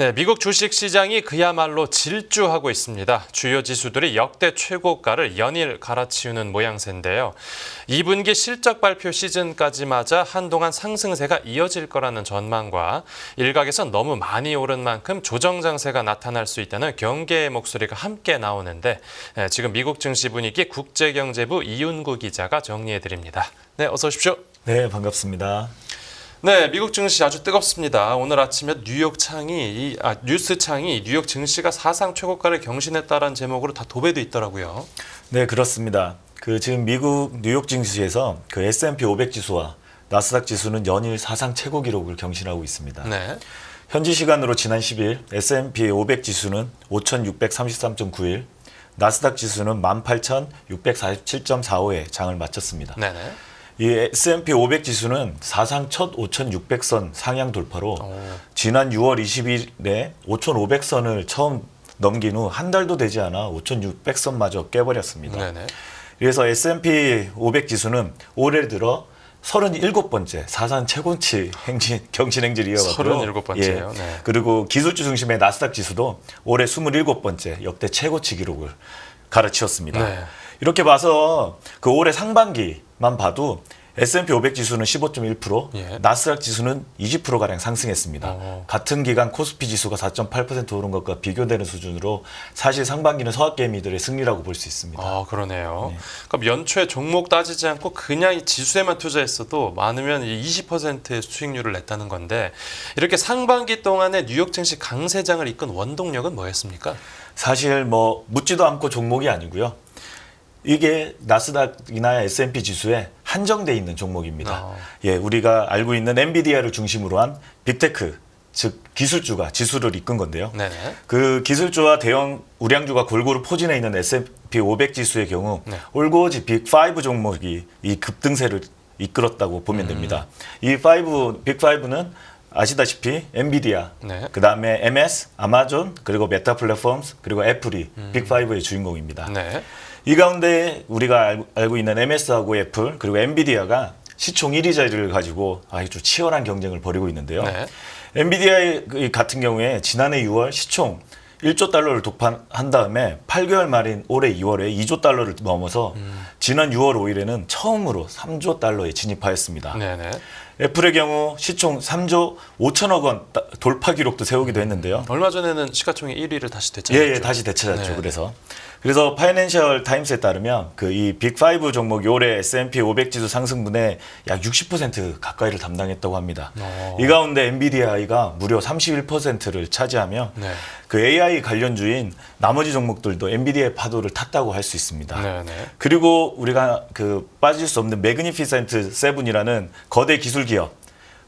네, 미국 주식 시장이 그야말로 질주하고 있습니다. 주요 지수들이 역대 최고가를 연일 갈아치우는 모양새인데요. 2분기 실적 발표 시즌까지 맞아 한동안 상승세가 이어질 거라는 전망과 일각에선 너무 많이 오른 만큼 조정 장세가 나타날 수 있다는 경계의 목소리가 함께 나오는데 네, 지금 미국 증시 분위기 국제경제부 이윤구 기자가 정리해 드립니다. 네, 어서 오십시오. 네, 반갑습니다. 네, 미국 증시 아주 뜨겁습니다. 오늘 아침에 뉴욕 창이 이, 아, 뉴스 창이 뉴욕 증시가 사상 최고가를 경신했다라는 제목으로 다 도배돼 있더라고요. 네, 그렇습니다. 그 지금 미국 뉴욕 증시에서 그 S&P 500 지수와 나스닥 지수는 연일 사상 최고 기록을 경신하고 있습니다. 네. 현지 시간으로 지난 10일 S&P 500 지수는 5,633.91, 나스닥 지수는 18,647.45에 장을 마쳤습니다. 네, 네. 이 S&P 500 지수는 사상 첫 5,600선 상향 돌파로 오. 지난 6월 20일에 5,500선을 처음 넘긴 후 한 달도 되지 않아 5,600선마저 깨버렸습니다. 네, 네. 그래서 S&P 500 지수는 올해 들어 37번째 사상 최고치 행진 경신 행진을 이어갔고요. 37번째요. 네. 그리고 기술주 중심의 나스닥 지수도 올해 27번째 역대 최고치 기록을 갈아치웠습니다. 네. 이렇게 봐서 그 올해 상반기만 봐도 S&P 500 지수는 15.1%, 예. 나스닥 지수는 20% 가량 상승했습니다. 어. 같은 기간 코스피 지수가 4.8% 오른 것과 비교되는 수준으로 사실 상반기는 서학 개미들의 승리라고 볼 수 있습니다. 아, 그러네요. 그럼 연초에 종목 따지지 않고 그냥 이 지수에만 투자했어도 많으면 20%의 수익률을 냈다는 건데 이렇게 상반기 동안에 뉴욕 증시 강세장을 이끈 원동력은 뭐였습니까? 사실 뭐 묻지도 않고 종목이 아니고요. 이게 나스닥이나 S&P 지수에 한정돼 있는 종목입니다. 아. 예, 우리가 알고 있는 엔비디아를 중심으로 한 빅테크 즉 기술주가 지수를 이끈 건데요. 네, 네. 그 기술주와 대형 우량주가 골고루 포진해 있는 S&P 500 지수의 경우 네. 올고지 빅5 종목이 이 급등세를 이끌었다고 보면 됩니다. 이 5, 빅5는 아시다시피 엔비디아, 네. 그 다음에 MS, 아마존, 그리고 메타 플랫폼스, 그리고 애플이 빅5의 주인공입니다. 네. 이 가운데 우리가 알- 알고 있는 MS하고 애플, 그리고 엔비디아가 시총 1위 자리를 가지고 아주 치열한 경쟁을 벌이고 있는데요. 네. 엔비디아 같은 경우에 지난해 6월 시총 1조 달러를 독파한 다음에 8개월 말인 올해 2월에 2조 달러를 넘어서 지난 6월 5일에는 처음으로 3조 달러에 진입하였습니다. 네, 네. 애플의 경우 시총 3조 5천억 원 따- 돌파 기록도 세우기도 했는데요. 얼마 전에는 시가총액 1위를 다시 되찾았죠. 예, 예, 다시 되찾았죠. 네. 그래서 그래서 파이낸셜 타임스에 따르면 그 이 빅5 종목이 올해 S&P 500 지수 상승분의 약 60% 가까이를 담당했다고 합니다. 어. 이 가운데 엔비디아가 무려 31%를 차지하며 네. 그 AI 관련주인 나머지 종목들도 엔비디아의 파도를 탔다고 할 수 있습니다. 네, 네. 그리고 우리가 그 빠질 수 없는 매그니피센트 세븐이라는 거대 기술 기업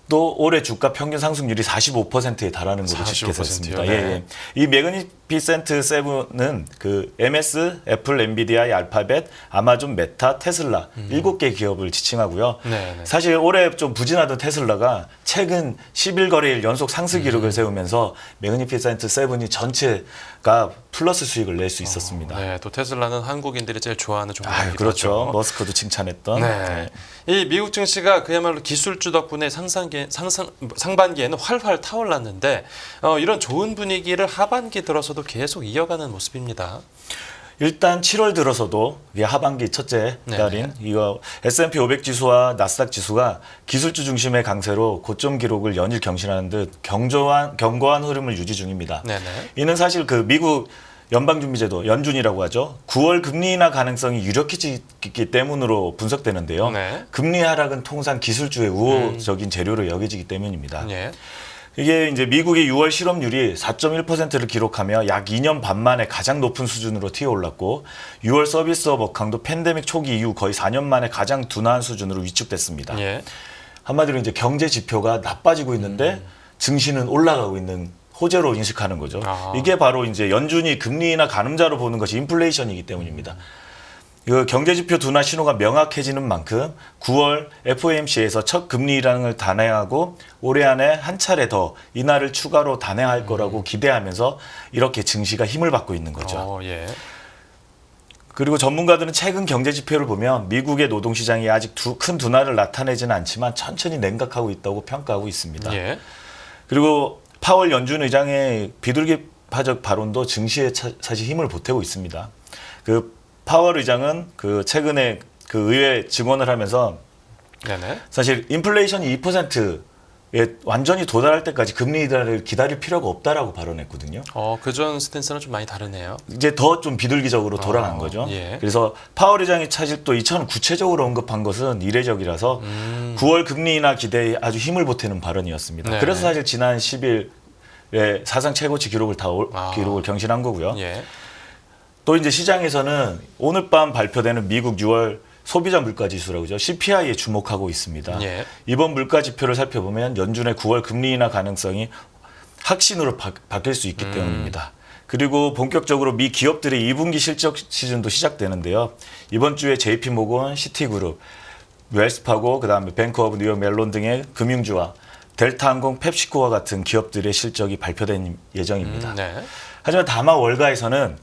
또 올해 주가 평균 상승률이 45%에 달하는 것으로 45% 요? 집계됐습니다. 네. 예, 예. 이 매그니 피센트 세븐은 그 MS, 애플, 엔비디아, 알파벳, 아마존, 메타, 테슬라 일곱 개 기업을 지칭하고요. 음. 네, 네. 사실 올해 좀 부진하던 테슬라가 최근 11거래일 연속 상승 기록을 음. 세우면서 매그니피센트 세븐이 전체가 플러스 수익을 낼 수 있었습니다. 네, 또 테슬라는 한국인들이 제일 좋아하는 아유, 그렇죠. 머스크도 칭찬했던. 네. 이 미국 증시가 그야말로 기술주 덕분에 상상기, 상상, 상반기에는 활활 타올랐는데 어, 이런 좋은 분위기를 하반기 들어서도 계속 이어가는 모습입니다. 일단 7월 들어서도 이게 하반기 첫째 네, 달인 이거 S&P 500 지수와 나스닥 지수가 기술주 중심의 강세로 고점 기록을 연일 경신하는 듯 경조한 견고한 흐름을 유지 중입니다. 네네. 이는 사실 그 미국 연방준비제도 연준이라고 하죠. 9월 금리 인하 가능성이 유력해지기 때문으로 분석되는데요. 네. 금리 하락은 통상 기술주의 우호적인 재료로 여겨지기 때문입니다. 예. 이게 이제 미국의 6월 실업률이 4.1%를 기록하며 약 2년 반 만에 가장 높은 수준으로 튀어 올랐고 6월 서비스업 강도 팬데믹 초기 이후 거의 4년 만에 가장 둔화한 수준으로 위축됐습니다. 예. 한마디로 이제 경제 지표가 나빠지고 있는데 증시는 올라가고 있는 호재로 인식하는 거죠. 아. 이게 바로 이제 연준이 금리나 가늠자로 보는 것이 인플레이션이기 때문입니다. 그 경제 지표 둔화 신호가 명확해지는 만큼 9월 FOMC에서 첫 금리 인하를 단행하고 올해 안에 한 차례 더 인하를 추가로 단행할 거라고 기대하면서 이렇게 증시가 힘을 받고 있는 거죠. 어, 예. 그리고 전문가들은 최근 경제 지표를 보면 미국의 노동 시장이 아직 두- 큰 둔화를 나타내지는 않지만 천천히 냉각하고 있다고 평가하고 있습니다. 예. 그리고 파월 연준 의장의 비둘기파적 발언도 증시에 차- 사실 힘을 보태고 있습니다. 그 파월 의장은 그 최근에 그 의회 증언을 하면서 네네. 사실 인플레이션이 2%에 완전히 도달할 때까지 금리 인하를 기다릴 필요가 없다라고 발언했거든요. 어, 그전 스탠스는 좀 많이 다르네요. 이제 더 좀 비둘기적으로 돌아간 어, 거죠. 예. 그래서 파월 의장이 사실 또 이처럼 구체적으로 언급한 것은 이례적이라서 음. 9월 금리 인하 기대에 아주 힘을 보태는 발언이었습니다. 네. 그래서 사실 지난 10일에 사상 최고치 기록을 다 올- 아. 기록을 경신한 거고요. 예. 또 이제 시장에서는 오늘 밤 발표되는 미국 6월 소비자 물가 지수라고 죠. CPI에 주목하고 있습니다. 예. 이번 물가 지표를 살펴보면 연준의 9월 금리 인하 가능성이 확신으로 바, 바뀔 수 음. 있기 때문입니다. 그리고 본격적으로 미 기업들의 2분기 실적 시즌도 시작되는데요. 이번 주에 JP모건, 시티그룹, 웰스파고, 그다음에 뱅크 오브 뉴욕 멜론 등의 금융주와 델타항공, 펩시코와 같은 기업들의 실적이 발표된 예정입니다. 음, 네. 하지만 다만 월가에서는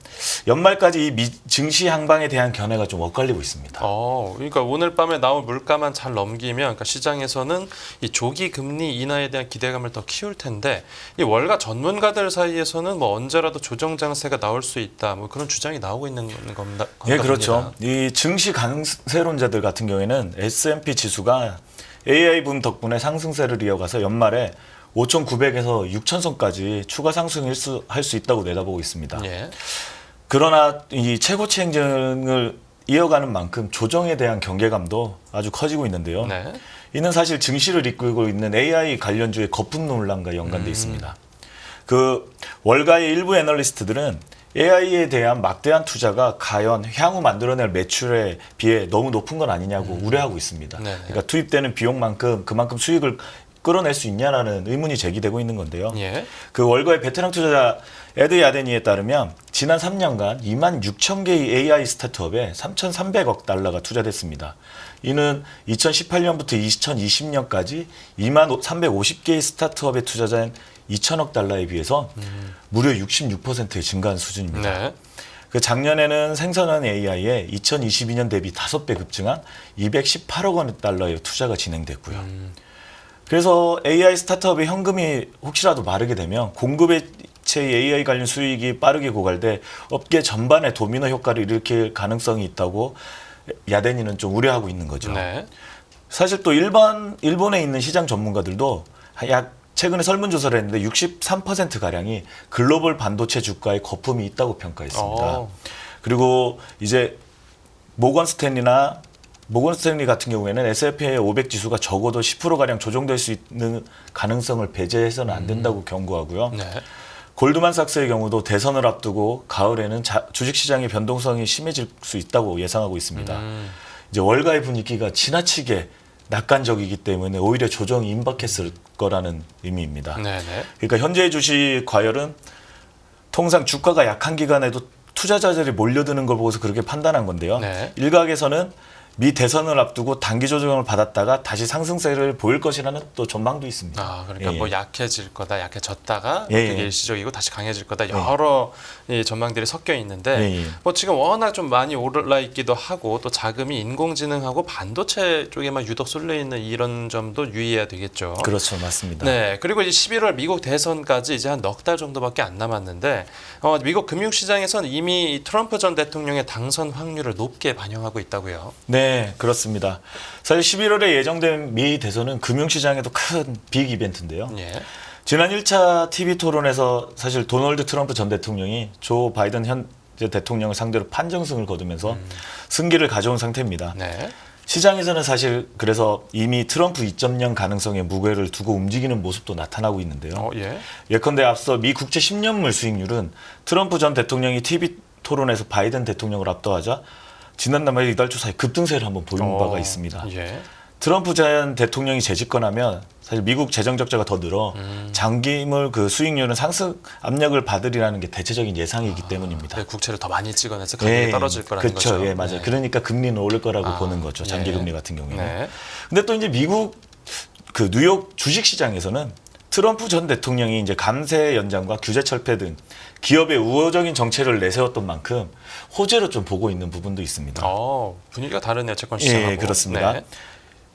연말까지 이 미- 증시 향방에 대한 견해가 좀 엇갈리고 있습니다. 어, 그러니까 오늘 밤에 나온 물가만 잘 넘기면 그러니까 시장에서는 이 조기 금리 인하에 대한 기대감을 더 키울 텐데 이 월가 전문가들 사이에서는 뭐 언제라도 조정 장세가 나올 수 있다. 뭐 그런 주장이 나오고 있는 겁니다. 예, 그렇죠. 이 증시 강세론자들 같은 경우에는 S&P 지수가 AI 붐 덕분에 상승세를 이어가서 연말에 5,900에서 6,000선까지 추가 상승할 수, 할 수 있다고 내다보고 있습니다. 예. 그러나 이 최고치 행정을 이어가는 만큼 조정에 대한 경계감도 아주 커지고 있는데요. 네. 이는 사실 증시를 이끌고 있는 AI 관련주의 거품 논란과 연관돼 있습니다. 그 월가의 일부 애널리스트들은 AI에 대한 막대한 투자가 과연 향후 만들어낼 매출에 비해 너무 높은 건 아니냐고 우려하고 있습니다. 네네. 그러니까 투입되는 비용만큼 그만큼 수익을 끌어낼 수 있냐라는 의문이 제기되고 있는 건데요. 예. 그 월가의 베테랑 투자자 에드 야데니에 따르면 지난 3년간 2만 6천 개의 AI 스타트업에 3,300억 달러가 투자됐습니다. 이는 2018년부터 2020년까지 2만 350개의 스타트업에 투자된 2천억 달러에 비해서 무려 66%의 증가한 수준입니다. 네. 그 작년에는 생성한 AI에 2022년 대비 5배 급증한 218억 원 달러의 투자가 진행됐고요. 그래서 AI 스타트업의 현금이 혹시라도 마르게 되면 공급의 체 AI 관련 수익이 빠르게 고갈돼 업계 전반에 도미노 효과를 일으킬 가능성이 있다고 야데니는 좀 우려하고 있는 거죠. 네. 사실 또 일반 일본에 있는 시장 전문가들도 약 최근에 설문조사를 했는데 63% 가량이 글로벌 반도체 주가에 거품이 있다고 평가했습니다. 어. 그리고 이제 모건 스탠리나 모건 스탠리 같은 경우에는 S&P 500 지수가 적어도 10% 가량 조정될 수 있는 가능성을 배제해서는 안 된다고 경고하고요. 네. 골드만삭스의 경우도 대선을 앞두고 가을에는 자- 주식시장의 변동성이 심해질 수 있다고 예상하고 있습니다. 음. 이제 월가의 분위기가 지나치게 낙관적이기 때문에 오히려 조정이 임박했을 거라는 의미입니다. 네, 네. 그러니까 현재 주식 과열은 통상 주가가 약한 기간에도 투자자들이 몰려드는 걸 보고서 그렇게 판단한 건데요. 네. 일각에서는 미 대선을 앞두고 단기 조정을 받았다가 다시 상승세를 보일 것이라는 또 전망도 있습니다. 아, 그러니까 예, 뭐 예. 약해질 거다, 약해졌다가 예, 그게 예. 일시적이고 다시 강해질 거다 여러 이 전망들이 섞여 있는데 예, 예. 뭐 지금 워낙 좀 많이 올라 있기도 하고 또 자금이 인공지능하고 반도체 쪽에만 유독 쏠려 있는 이런 점도 유의해야 되겠죠. 그렇죠, 맞습니다. 네, 그리고 이제 11월 미국 대선까지 이제 한 넉 달 정도밖에 안 남았는데 어, 미국 금융시장에서는 이미 트럼프 전 대통령의 당선 확률을 높게 반영하고 있다고요. 네, 그렇습니다. 사실 11월에 예정된 미 대선은 금융시장에도 큰 빅 이벤트인데요. 예. 지난 1차 TV 토론에서 사실 도널드 트럼프 전 대통령이 조 바이든 현재 대통령을 상대로 판정승을 거두면서 승기를 가져온 상태입니다. 네. 시장에서는 사실 그래서 이미 트럼프 2.0 가능성에 무게를 두고 움직이는 모습도 나타나고 있는데요. 어, 예. 예컨대 앞서 미 국채 10년물 수익률은 트럼프 전 대통령이 TV 토론에서 바이든 대통령을 압도하자 지난달 말 이달 초 사이 급등세를 한번 보인 어, 바가 있습니다. 예. 트럼프 전 대통령이 재집권하면 사실 미국 재정 적자가 더 늘어 음. 장기물 그 수익률은 상승 압력을 받으리라는 게 대체적인 예상이기 때문입니다. 네, 국채를 더 많이 찍어내서 가격이 떨어질 거라는 그렇죠. 거죠. 예, 맞아요. 네. 그러니까 금리는 오를 거라고 아, 보는 거죠. 장기 예. 금리 같은 경우에는. 네. 근데 또 이제 미국 그 뉴욕 주식 시장에서는 트럼프 전 대통령이 이제 감세 연장과 규제 철폐 등 기업의 우호적인 정책을 내세웠던 만큼 호재로 좀 보고 있는 부분도 있습니다. 어, 분위기가 다르네요. 채권 시장하고. 예, 그렇습니다. 네.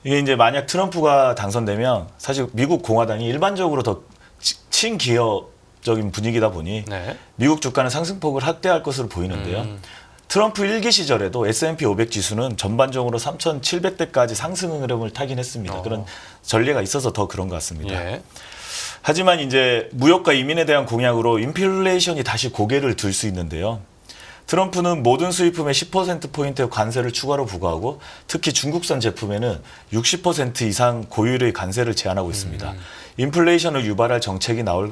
이게 이제 만약 트럼프가 당선되면 사실 미국 공화당이 일반적으로 더 지- 친기업적인 분위기다 보니 네. 미국 주가는 상승폭을 확대할 것으로 보이는데요. 음. 트럼프 일기 시절에도 S&P 500 지수는 전반적으로 3,700대까지 상승 흐름을 타긴 했습니다. 어. 그런 전례가 있어서 더 그런 것 같습니다. 예. 하지만 이제 무역과 이민에 대한 공약으로 인플레이션이 다시 고개를 들 수 있는데요. 트럼프는 모든 수입품에 10%포인트의 관세를 추가로 부과하고 특히 중국산 제품에는 60% 이상 고율의 관세를 제한하고 있습니다. 인플레이션을 유발할 정책이 나올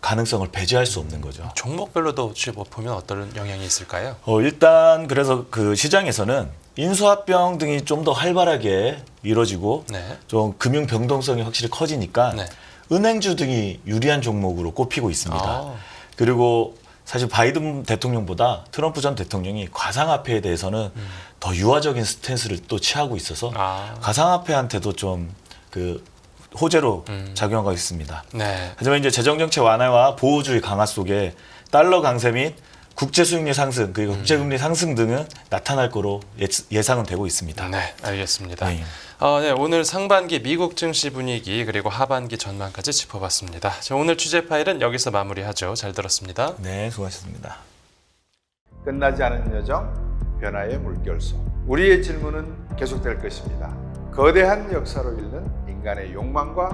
가능성을 배제할 수 없는 거죠. 종목별로도 혹시 뭐 보면 어떤 영향이 있을까요? 어, 일단 그래서 그 시장에서는 인수합병 등이 좀 더 활발하게 이루어지고 네. 좀 금융 변동성이 확실히 커지니까 네. 은행주 등이 유리한 종목으로 꼽히고 있습니다. 아. 그리고 사실 바이든 대통령보다 트럼프 전 대통령이 가상화폐에 대해서는 음. 더 유화적인 스탠스를 또 취하고 있어서 아. 가상화폐한테도 좀그 호재로 음. 작용하고 있습니다. 네. 하지만 이제 재정정책 완화와 보호주의 강화 속에 달러 강세 및 국제 수익률 상승 그리고 국제 금리 상승 등은 나타날 거로 예- 예상은 되고 있습니다. 네, 알겠습니다. 네. 어, 네, 오늘 상반기 미국 증시 분위기 그리고 하반기 전망까지 짚어봤습니다. 자, 오늘 취재 파일은 여기서 마무리하죠. 잘 들었습니다. 네, 수고하셨습니다. 끝나지 않은 여정, 변화의 물결소. 우리의 질문은 계속될 것입니다. 거대한 역사로 읽는 인간의 욕망과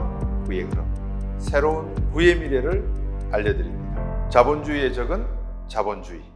부의 흐름. 새로운 부의 미래를 알려드립니다. 자본주의의 적은 자본주의.